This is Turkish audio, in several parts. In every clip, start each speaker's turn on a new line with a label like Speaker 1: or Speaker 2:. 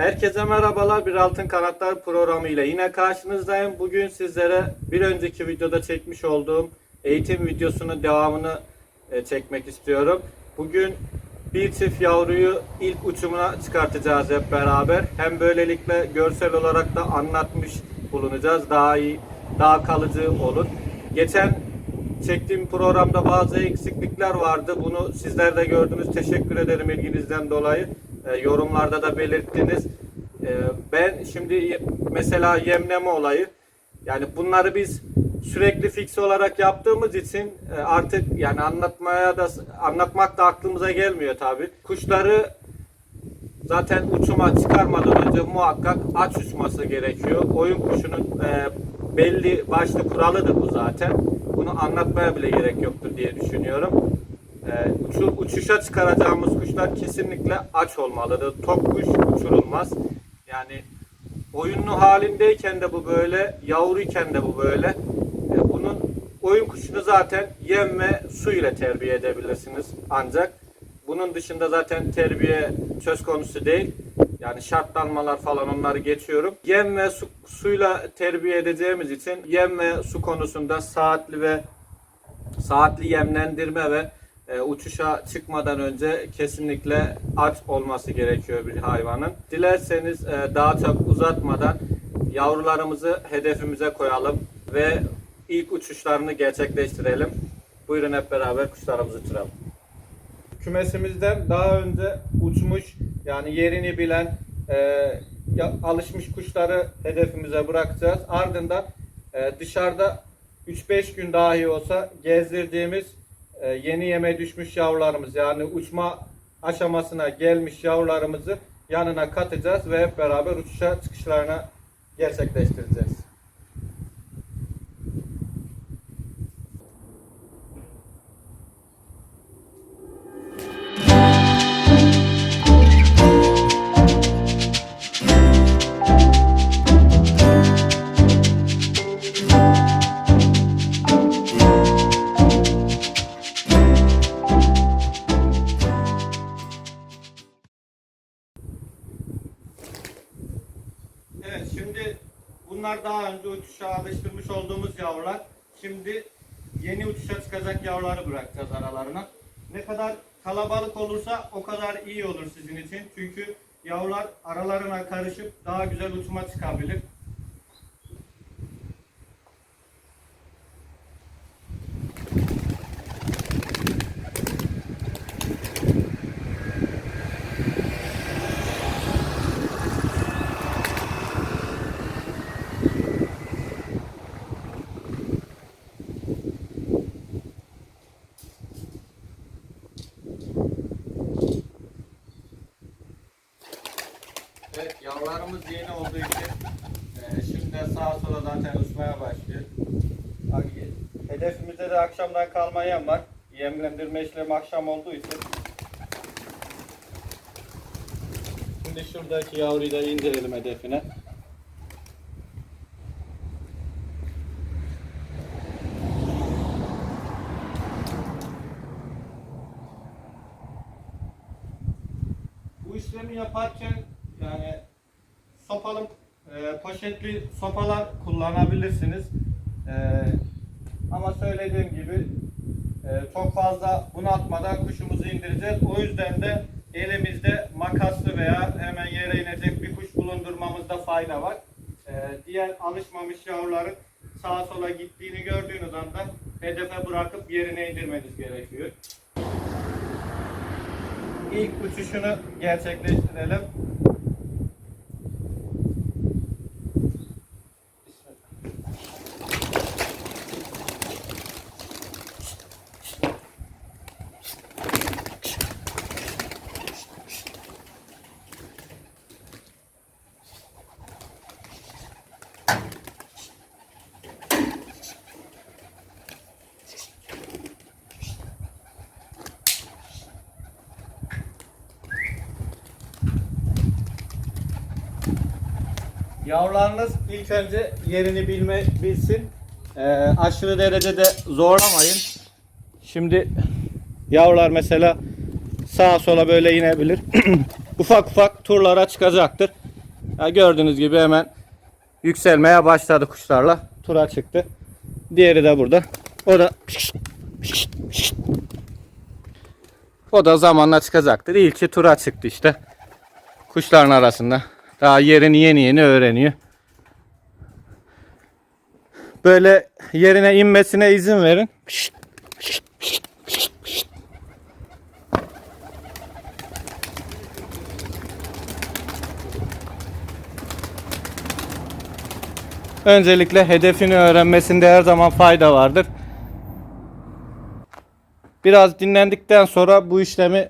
Speaker 1: Herkese merhabalar. Bir Altın Kanatlar programı ile yine karşınızdayım. Bugün sizlere bir önceki videoda çekmiş olduğum eğitim videosunun devamını e, çekmek istiyorum. Bugün bir çift yavruyu ilk uçumuna çıkartacağız hep beraber. Hem böylelikle görsel olarak da anlatmış bulunacağız. Daha iyi, daha kalıcı olur. Geçen çektiğim programda bazı eksiklikler vardı. Bunu sizler de gördünüz. Teşekkür ederim ilginizden dolayı. E, yorumlarda da belirttiniz. E, ben şimdi mesela yemleme olayı yani bunları biz sürekli fix olarak yaptığımız için e, artık yani anlatmaya da anlatmak da aklımıza gelmiyor tabi. Kuşları zaten uçuma çıkarmadan önce muhakkak aç uçması gerekiyor. Oyun kuşunun e, belli başlı kuralıdır bu zaten. Bunu anlatmaya bile gerek yoktur diye düşünüyorum. E, uçu, uçuşa çıkaracağımız kuşlar kesinlikle aç olmalıdır. Tok kuş uçurulmaz. Yani oyunlu halindeyken de bu böyle, yavruyken de bu böyle. E, bunun oyun kuşunu zaten yem ve su ile terbiye edebilirsiniz ancak. Bunun dışında zaten terbiye söz konusu değil. Yani şartlanmalar falan onları geçiyorum. Yem ve su, suyla terbiye edeceğimiz için yem ve su konusunda saatli ve saatli yemlendirme ve e, uçuşa çıkmadan önce kesinlikle aç olması gerekiyor bir hayvanın. Dilerseniz e, daha çok uzatmadan yavrularımızı hedefimize koyalım ve ilk uçuşlarını gerçekleştirelim. Buyurun hep beraber kuşlarımızı uçuralım. Kümesimizden daha önce uçmuş yani yerini bilen e, alışmış kuşları hedefimize bırakacağız. Ardından e, dışarıda 3-5 gün dahi olsa gezdirdiğimiz yeni yeme düşmüş yavrularımız yani uçma aşamasına gelmiş yavrularımızı yanına katacağız ve hep beraber uçuşa çıkışlarına gerçekleştireceğiz. Bunlar daha önce uçuşa alıştırmış olduğumuz yavrular. Şimdi yeni uçuşa çıkacak yavruları bırakacağız aralarına. Ne kadar kalabalık olursa o kadar iyi olur sizin için. Çünkü yavrular aralarına karışıp daha güzel uçuma çıkabilir. Evet yavrularımız yeni olduğu için e, şimdi sağa sola zaten uçmaya başlıyor. Bak, Hedefimizde de akşamdan kalma yem var. Yemlendirme işlemi akşam olduğu için. Şimdi şuradaki yavruyu da indirelim hedefine. Bu işlemi yaparken yani sopalı e, poşetli sopalar kullanabilirsiniz. E, ama söylediğim gibi e, çok fazla bunaltmadan kuşumuzu indireceğiz. O yüzden de elimizde makaslı veya hemen yere inecek bir kuş bulundurmamızda fayda var. E, diğer alışmamış yavruların sağa sola gittiğini gördüğünüz anda hedefe bırakıp yerine indirmeniz gerekiyor. İlk uçuşunu gerçekleştirelim. Yavrularınız ilk önce yerini bilme bilsin. Ee, aşırı derecede zorlamayın. Şimdi yavrular mesela sağa sola böyle inebilir. ufak ufak turlara çıkacaktır. Ya gördüğünüz gibi hemen yükselmeye başladı kuşlarla. Tura çıktı. Diğeri de burada. O da o da zamanla çıkacaktır. İlki tura çıktı işte. Kuşların arasında. Daha yerini yeni yeni öğreniyor. Böyle yerine inmesine izin verin. Öncelikle hedefini öğrenmesinde her zaman fayda vardır. Biraz dinlendikten sonra bu işlemi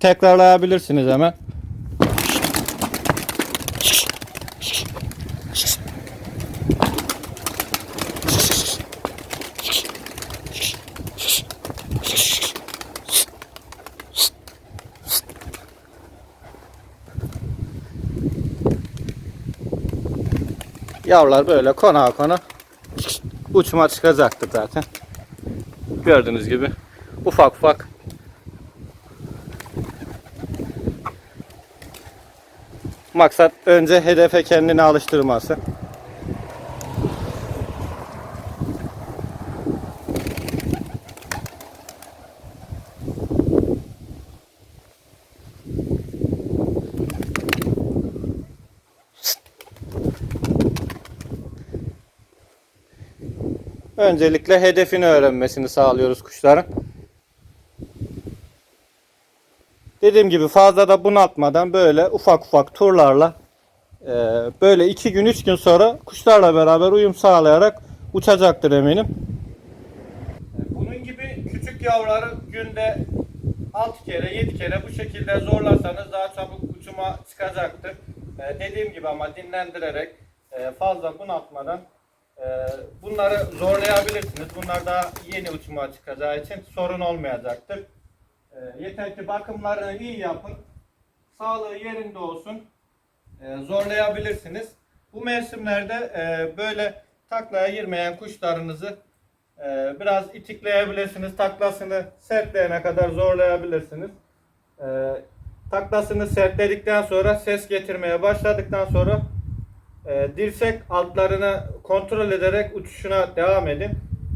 Speaker 1: tekrarlayabilirsiniz hemen. Yavrular böyle kona kona uçma çıkacaktır zaten. Gördüğünüz gibi ufak ufak Maksat önce hedefe kendini alıştırması. Öncelikle hedefini öğrenmesini sağlıyoruz kuşların. Dediğim gibi fazla da bunaltmadan böyle ufak ufak turlarla e, böyle iki gün üç gün sonra kuşlarla beraber uyum sağlayarak uçacaktır eminim. Bunun gibi küçük yavruları günde 6 kere 7 kere bu şekilde zorlarsanız daha çabuk uçuma çıkacaktır. E, dediğim gibi ama dinlendirerek e, fazla bunaltmadan bunları zorlayabilirsiniz. Bunlar daha yeni uçuma çıkacağı için sorun olmayacaktır. E, yeter ki bakımlarını iyi yapın. Sağlığı yerinde olsun. E, zorlayabilirsiniz. Bu mevsimlerde e, böyle taklaya girmeyen kuşlarınızı e, biraz itikleyebilirsiniz. Taklasını sertleyene kadar zorlayabilirsiniz. Taklasını sertledikten sonra ses getirmeye başladıktan sonra e, dirsek altlarını kontrol ederek uçuşuna devam edin.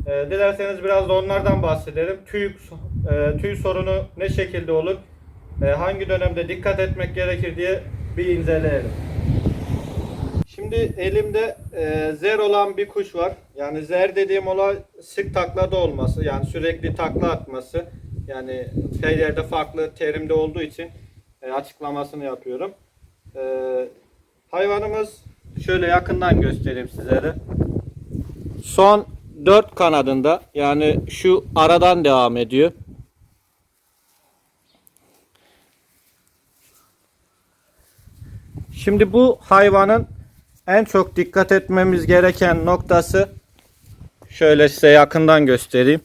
Speaker 1: E, dilerseniz biraz da onlardan bahsedelim. Tüy, e, tüy sorunu ne şekilde olur? E, hangi dönemde dikkat etmek gerekir diye bir inceleyelim. Şimdi elimde e, zer olan bir kuş var. Yani zer dediğim olay sık taklada olması. Yani sürekli takla atması. Yani her farklı terimde olduğu için e, açıklamasını yapıyorum. E, hayvanımız şöyle yakından göstereyim sizlere. Son 4 kanadında yani şu aradan devam ediyor. Şimdi bu hayvanın en çok dikkat etmemiz gereken noktası şöyle size yakından göstereyim.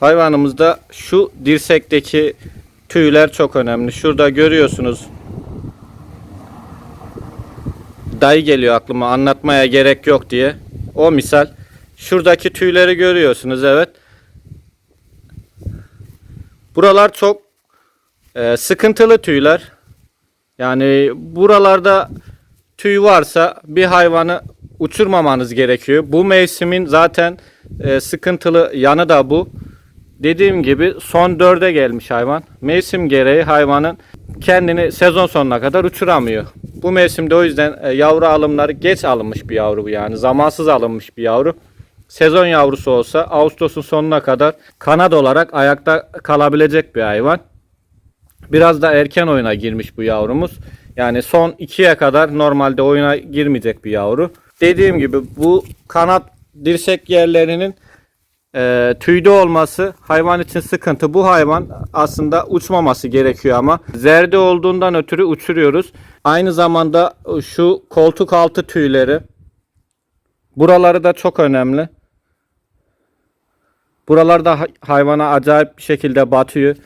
Speaker 1: Hayvanımızda şu dirsekteki tüyler çok önemli. Şurada görüyorsunuz. Dayı geliyor aklıma anlatmaya gerek yok diye. O misal. Şuradaki tüyleri görüyorsunuz evet. Buralar çok e, sıkıntılı tüyler. Yani buralarda tüy varsa bir hayvanı uçurmamanız gerekiyor. Bu mevsimin zaten e, sıkıntılı yanı da bu. Dediğim gibi son dörde gelmiş hayvan. Mevsim gereği hayvanın kendini sezon sonuna kadar uçuramıyor. Bu mevsimde o yüzden e, yavru alımları geç alınmış bir yavru bu yani. Zamansız alınmış bir yavru. Sezon yavrusu olsa Ağustos'un sonuna kadar kanat olarak ayakta kalabilecek bir hayvan. Biraz da erken oyuna girmiş bu yavrumuz. Yani son 2'ye kadar normalde oyuna girmeyecek bir yavru. Dediğim gibi bu kanat dirsek yerlerinin e, tüyde olması hayvan için sıkıntı. Bu hayvan aslında uçmaması gerekiyor ama zerde olduğundan ötürü uçuruyoruz. Aynı zamanda şu koltuk altı tüyleri buraları da çok önemli. Buralarda hayvana acayip bir şekilde batıyor.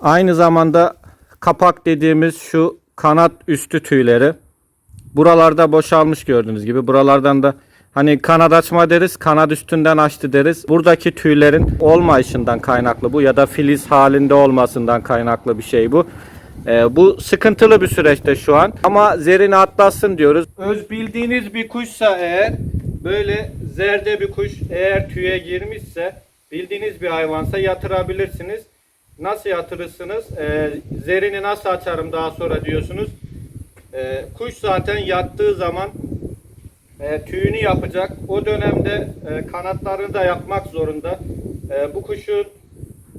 Speaker 1: Aynı zamanda kapak dediğimiz şu kanat üstü tüyleri. Buralarda boşalmış gördüğünüz gibi. Buralardan da Hani kanat açma deriz, kanat üstünden açtı deriz. Buradaki tüylerin olmayışından kaynaklı bu ya da filiz halinde olmasından kaynaklı bir şey bu. Ee, bu sıkıntılı bir süreçte şu an ama zerini atlatsın diyoruz. Öz bildiğiniz bir kuşsa eğer böyle zerde bir kuş eğer tüye girmişse bildiğiniz bir hayvansa yatırabilirsiniz. Nasıl yatırırsınız? Ee, zerini nasıl açarım daha sonra diyorsunuz. Ee, kuş zaten yattığı zaman e, tüyünü yapacak. O dönemde e, kanatlarını da yapmak zorunda. E, bu kuşun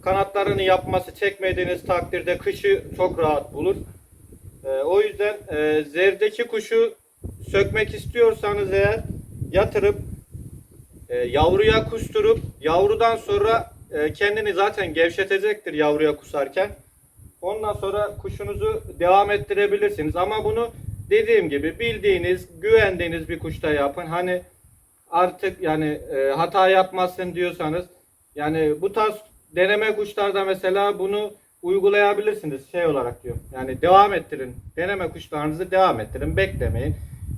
Speaker 1: kanatlarını yapması çekmediğiniz takdirde kışı çok rahat bulur. E, o yüzden e, zerdeki kuşu sökmek istiyorsanız eğer yatırıp e, yavruya kusturup yavrudan sonra e, kendini zaten gevşetecektir yavruya kusarken. Ondan sonra kuşunuzu devam ettirebilirsiniz. Ama bunu dediğim gibi bildiğiniz, güvendiğiniz bir kuşta yapın. Hani artık yani e, hata yapmazsın diyorsanız yani bu tarz deneme kuşlarda mesela bunu uygulayabilirsiniz şey olarak diyorum. Yani devam ettirin. Deneme kuşlarınızı devam ettirin. Beklemeyin.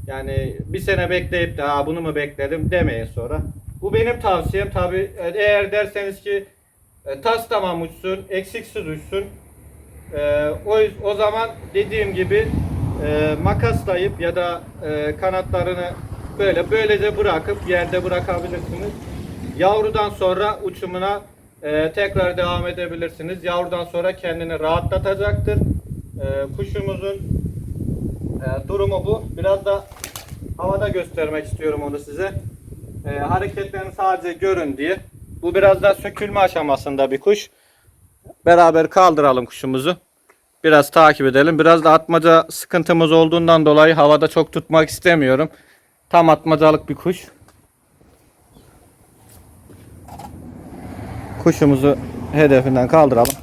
Speaker 1: Yani bir sene bekleyip de bunu mu bekledim demeyin sonra. Bu benim tavsiyem. Tabi eğer derseniz ki e, tas tamam uçsun, eksiksiz uçsun. E, o, o zaman dediğim gibi e, makaslayıp ya da e, kanatlarını böyle böylece bırakıp yerde bırakabilirsiniz. Yavrudan sonra uçumuna e, tekrar devam edebilirsiniz. Yavrudan sonra kendini rahatlatacaktır. E, kuşumuzun e, durumu bu. Biraz da havada göstermek istiyorum onu size. E, hareketlerini sadece görün diye. Bu biraz da sökülme aşamasında bir kuş. Beraber kaldıralım kuşumuzu. Biraz takip edelim. Biraz da atmaca sıkıntımız olduğundan dolayı havada çok tutmak istemiyorum. Tam atmacalık bir kuş. Kuşumuzu hedefinden kaldıralım.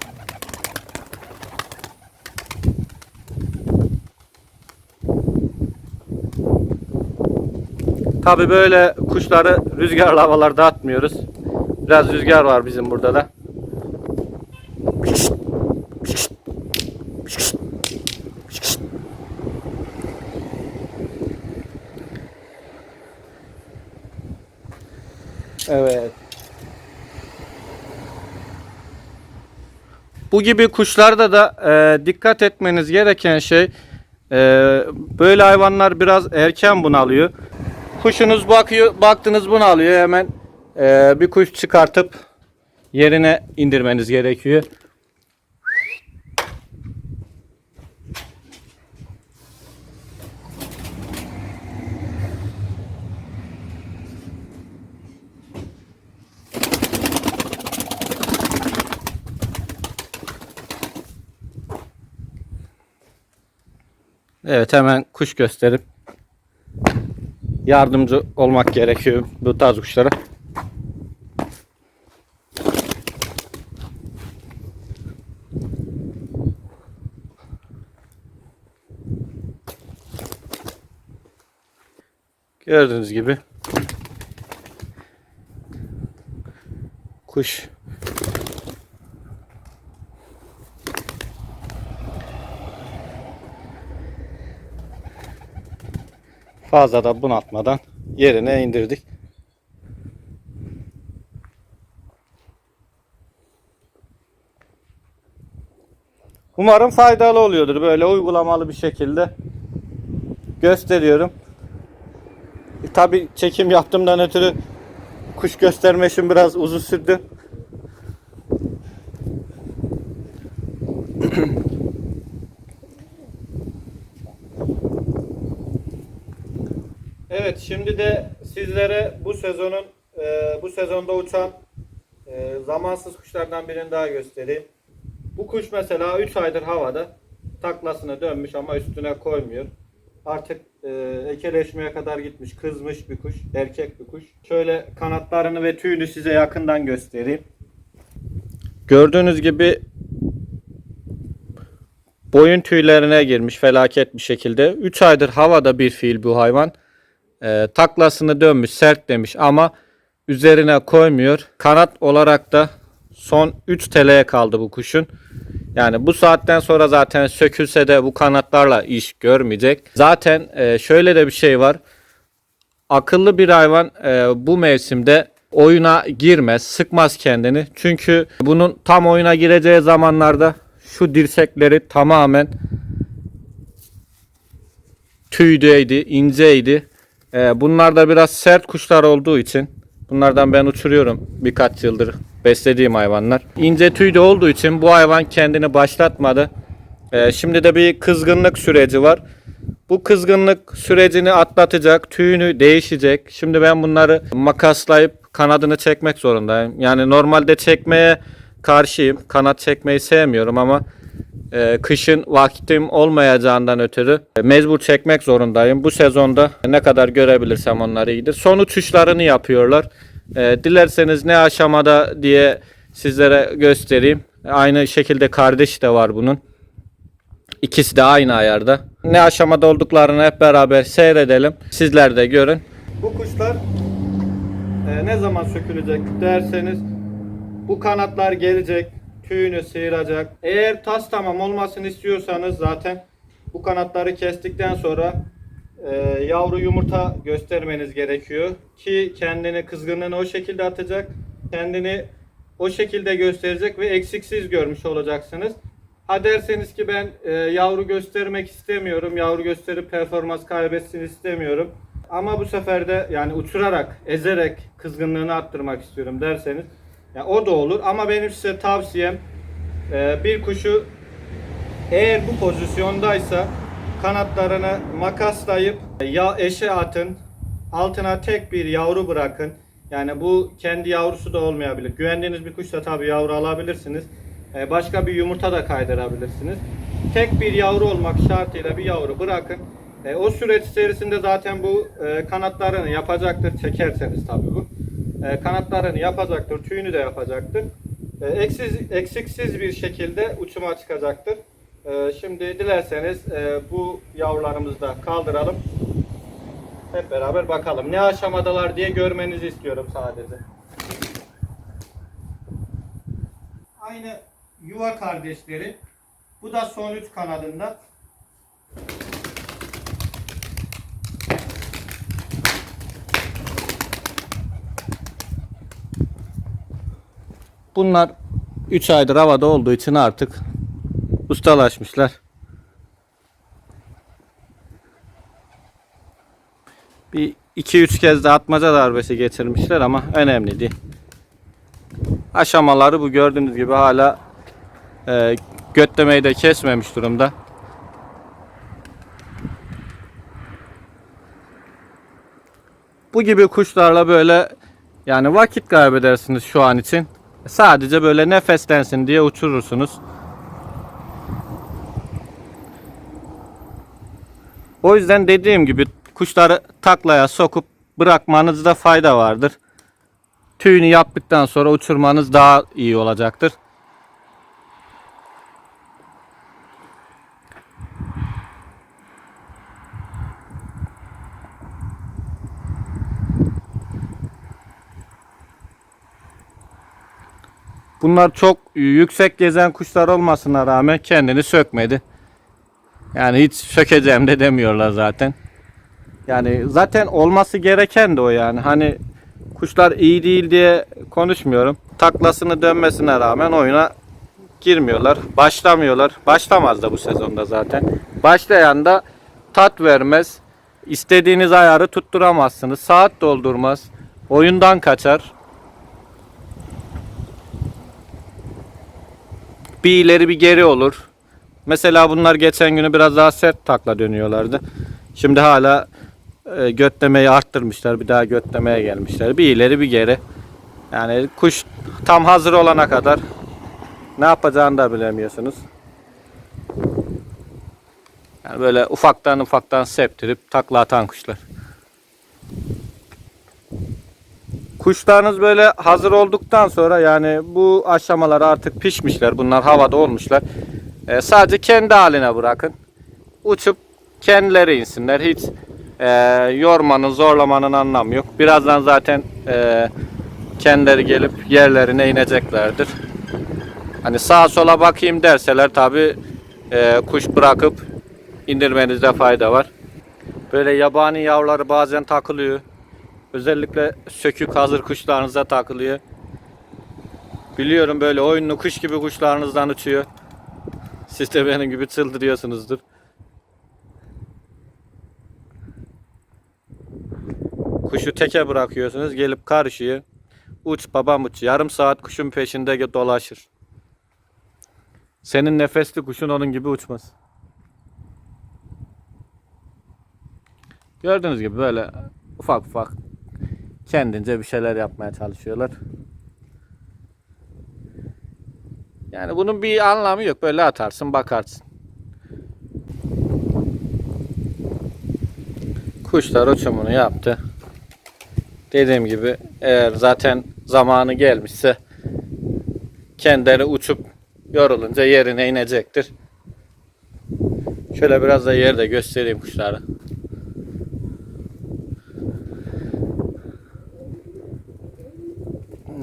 Speaker 1: Tabi böyle kuşları rüzgarlı havalarda atmıyoruz. Biraz rüzgar var bizim burada da. Bu gibi kuşlarda da e, dikkat etmeniz gereken şey e, böyle hayvanlar biraz erken bunalıyor. Kuşunuz bakıyor, baktınız bunalıyor hemen e, bir kuş çıkartıp yerine indirmeniz gerekiyor. Evet hemen kuş gösterip yardımcı olmak gerekiyor bu tarz kuşlara. Gördüğünüz gibi kuş fazla da bunaltmadan yerine indirdik. Umarım faydalı oluyordur böyle uygulamalı bir şekilde gösteriyorum. E, Tabi çekim yaptığımdan ötürü kuş gösterme işim biraz uzun sürdü. Evet şimdi de sizlere bu sezonun e, bu sezonda uçan e, zamansız kuşlardan birini daha göstereyim. Bu kuş mesela 3 aydır havada taklasına dönmüş ama üstüne koymuyor. Artık e, ekeleşmeye kadar gitmiş, kızmış bir kuş, erkek bir kuş. Şöyle kanatlarını ve tüyünü size yakından göstereyim. Gördüğünüz gibi boyun tüylerine girmiş felaket bir şekilde. 3 aydır havada bir fiil bu hayvan. E, taklasını dönmüş, sert demiş ama üzerine koymuyor. Kanat olarak da son 3 TL'ye kaldı bu kuşun. Yani bu saatten sonra zaten sökülse de bu kanatlarla iş görmeyecek. Zaten e, şöyle de bir şey var. akıllı bir hayvan e, bu mevsimde oyuna girmez, sıkmaz kendini. Çünkü bunun tam oyuna gireceği zamanlarda şu dirsekleri tamamen tüydeydi, inceydi. E, bunlar da biraz sert kuşlar olduğu için bunlardan ben uçuruyorum birkaç yıldır beslediğim hayvanlar. İnce tüyde olduğu için bu hayvan kendini başlatmadı. E, şimdi de bir kızgınlık süreci var. Bu kızgınlık sürecini atlatacak, tüyünü değişecek. Şimdi ben bunları makaslayıp kanadını çekmek zorundayım. Yani normalde çekmeye karşıyım. Kanat çekmeyi sevmiyorum ama e, kışın vaktim olmayacağından ötürü e, mecbur çekmek zorundayım. Bu sezonda ne kadar görebilirsem onlar iyidir. Son uçuşlarını yapıyorlar. E, dilerseniz ne aşamada diye sizlere göstereyim. Aynı şekilde kardeş de var bunun. İkisi de aynı ayarda. Ne aşamada olduklarını hep beraber seyredelim. Sizler de görün. Bu kuşlar e, ne zaman sökülecek derseniz bu kanatlar gelecek, tüyünü sıyıracak. Eğer tas tamam olmasını istiyorsanız zaten bu kanatları kestikten sonra e, yavru yumurta göstermeniz gerekiyor ki kendini kızgınlığını o şekilde atacak, kendini o şekilde gösterecek ve eksiksiz görmüş olacaksınız. Ha derseniz ki ben e, yavru göstermek istemiyorum, yavru gösterip performans kaybetsin istemiyorum. Ama bu sefer de yani uçurarak, ezerek kızgınlığını arttırmak istiyorum derseniz ya o da olur. Ama benim size tavsiyem e, bir kuşu eğer bu pozisyondaysa kanatlarını makaslayıp ya eşe atın, altına tek bir yavru bırakın. Yani bu kendi yavrusu da olmayabilir. Güvendiğiniz bir kuşsa tabii yavru alabilirsiniz. Ee, Başka bir yumurta da kaydırabilirsiniz. Tek bir yavru olmak şartıyla bir yavru bırakın. Ee, O süreç içerisinde zaten bu e, kanatlarını yapacaktır. Çekerseniz tabii bu. Ee, Kanatlarını yapacaktır. Tüyünü de yapacaktır. Ee, Eksiz, eksiksiz bir şekilde uçuma çıkacaktır. Ee, Şimdi dilerseniz e, bu yavrularımızı da kaldıralım. Hep beraber bakalım. Ne aşamadalar diye görmenizi istiyorum sadece. Aynı yuva kardeşleri. Bu da son üç kanadında. Bunlar 3 aydır havada olduğu için artık ustalaşmışlar. Bir 2-3 kez de atmaca darbesi geçirmişler ama önemli değil. Aşamaları bu gördüğünüz gibi hala e, götlemeyi de kesmemiş durumda. Bu gibi kuşlarla böyle yani vakit kaybedersiniz şu an için. Sadece böyle nefeslensin diye uçurursunuz. O yüzden dediğim gibi kuşları taklaya sokup bırakmanızda fayda vardır. Tüyünü yaptıktan sonra uçurmanız daha iyi olacaktır. Bunlar çok yüksek gezen kuşlar olmasına rağmen kendini sökmedi. Yani hiç sökeceğim de demiyorlar zaten. Yani zaten olması gereken de o yani. Hani kuşlar iyi değil diye konuşmuyorum. Taklasını dönmesine rağmen oyuna girmiyorlar. Başlamıyorlar. Başlamaz da bu sezonda zaten. Başlayan da tat vermez. İstediğiniz ayarı tutturamazsınız. Saat doldurmaz. Oyundan kaçar. Bir ileri bir geri olur. Mesela bunlar geçen günü biraz daha sert takla dönüyorlardı. Şimdi hala e, götlemeyi arttırmışlar. Bir daha götlemeye gelmişler. Bir ileri bir geri. Yani kuş tam hazır olana kadar ne yapacağını da bilemiyorsunuz. Yani böyle ufaktan ufaktan septirip takla atan kuşlar. Kuşlarınız böyle hazır olduktan sonra yani bu aşamalar artık pişmişler. Bunlar havada olmuşlar. E, sadece kendi haline bırakın. Uçup kendileri insinler. Hiç e, yormanın, zorlamanın anlamı yok. Birazdan zaten e, kendileri gelip yerlerine ineceklerdir. Hani sağa sola bakayım derseler tabi e, kuş bırakıp indirmenizde fayda var. Böyle yabani yavruları bazen takılıyor. Özellikle sökük hazır kuşlarınıza takılıyor. Biliyorum böyle oyunlu kuş gibi kuşlarınızdan uçuyor. Siz de benim gibi çıldırıyorsunuzdur. Kuşu teke bırakıyorsunuz gelip karışıyor. Uç babam uç. Yarım saat kuşun peşinde dolaşır. Senin nefesli kuşun onun gibi uçmaz. Gördüğünüz gibi böyle ufak ufak kendince bir şeyler yapmaya çalışıyorlar. Yani bunun bir anlamı yok. Böyle atarsın bakarsın. Kuşlar uçumunu yaptı. Dediğim gibi eğer zaten zamanı gelmişse kendileri uçup yorulunca yerine inecektir. Şöyle biraz da yerde göstereyim kuşları.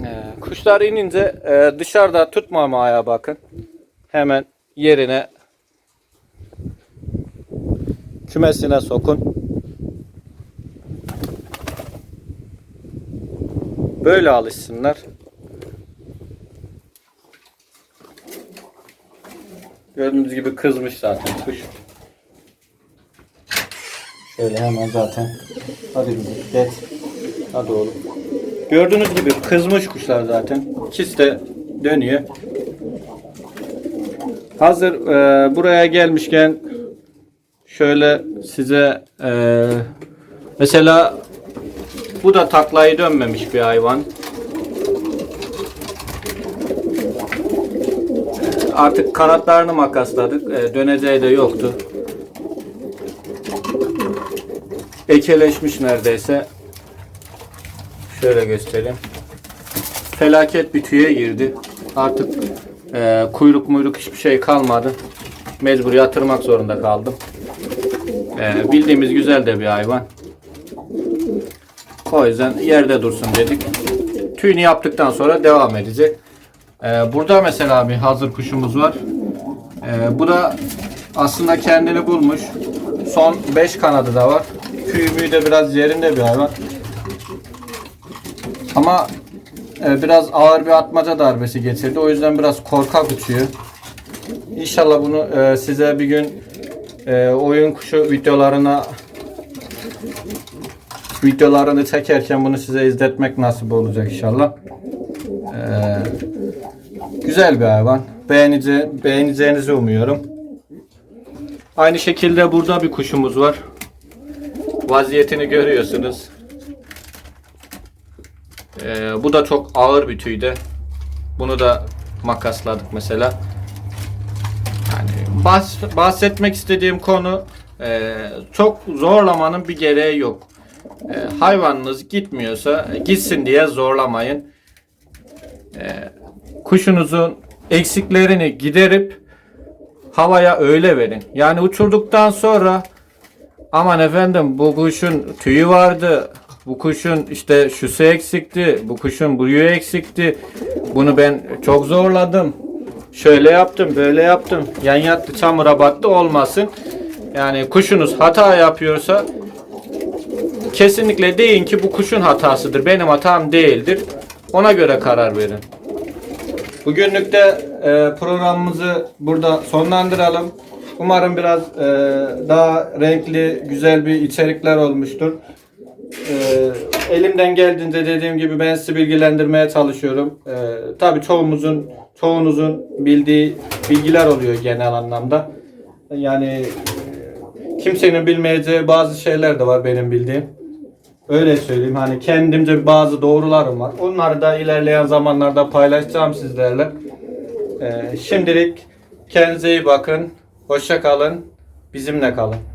Speaker 1: Ee, Kuşlar inince e, dışarıda tutmamaya bakın. Hemen yerine kümesine sokun. Böyle alışsınlar. Gördüğünüz gibi kızmış zaten kuş. Şöyle hemen zaten. Hadi kızım geç. Hadi oğlum. Gördüğünüz gibi kızmış kuşlar zaten. İkisi de dönüyor. Hazır e, buraya gelmişken şöyle size e, mesela bu da taklayı dönmemiş bir hayvan. Artık kanatlarını makasladık. E, döneceği de yoktu. Ekeleşmiş neredeyse. Şöyle göstereyim. Felaket bir tüye girdi. Artık e, kuyruk muyruk hiçbir şey kalmadı. Mecbur yatırmak zorunda kaldım. E, bildiğimiz güzel de bir hayvan. O yüzden yerde dursun dedik. Tüyünü yaptıktan sonra devam edecek. E, burada mesela bir hazır kuşumuz var. E, bu da aslında kendini bulmuş. Son 5 kanadı da var. Tüyü de biraz yerinde bir hayvan. Ama e, biraz ağır bir atmaca darbesi geçirdi. O yüzden biraz korkak uçuyor. İnşallah bunu e, size bir gün e, oyun kuşu videolarına videolarını çekerken bunu size izletmek nasip olacak inşallah. E, güzel bir hayvan. Beğenice, beğeneceğinizi umuyorum. Aynı şekilde burada bir kuşumuz var. Vaziyetini görüyorsunuz. Ee, bu da çok ağır bir tüyde. Bunu da makasladık mesela. Yani bahs- bahsetmek istediğim konu e, çok zorlamanın bir gereği yok. E, hayvanınız gitmiyorsa gitsin diye zorlamayın. E, kuşunuzun eksiklerini giderip havaya öyle verin. Yani uçurduktan sonra aman efendim bu kuşun tüyü vardı. Bu kuşun işte şusu eksikti. Bu kuşun buyu eksikti. Bunu ben çok zorladım. Şöyle yaptım, böyle yaptım. Yan yattı, çamura battı olmasın. Yani kuşunuz hata yapıyorsa kesinlikle deyin ki bu kuşun hatasıdır. Benim hatam değildir. Ona göre karar verin. Bugünlük de e, programımızı burada sonlandıralım. Umarım biraz e, daha renkli, güzel bir içerikler olmuştur. E, elimden geldiğince dediğim gibi ben sizi bilgilendirmeye çalışıyorum. E, tabii çoğumuzun, çoğunuzun bildiği bilgiler oluyor genel anlamda. Yani e, kimsenin bilmeyeceği bazı şeyler de var benim bildiğim. Öyle söyleyeyim hani kendimce bazı doğrularım var. Onları da ilerleyen zamanlarda paylaşacağım sizlerle. Ee, şimdilik kendinize iyi bakın. Hoşça kalın. Bizimle kalın.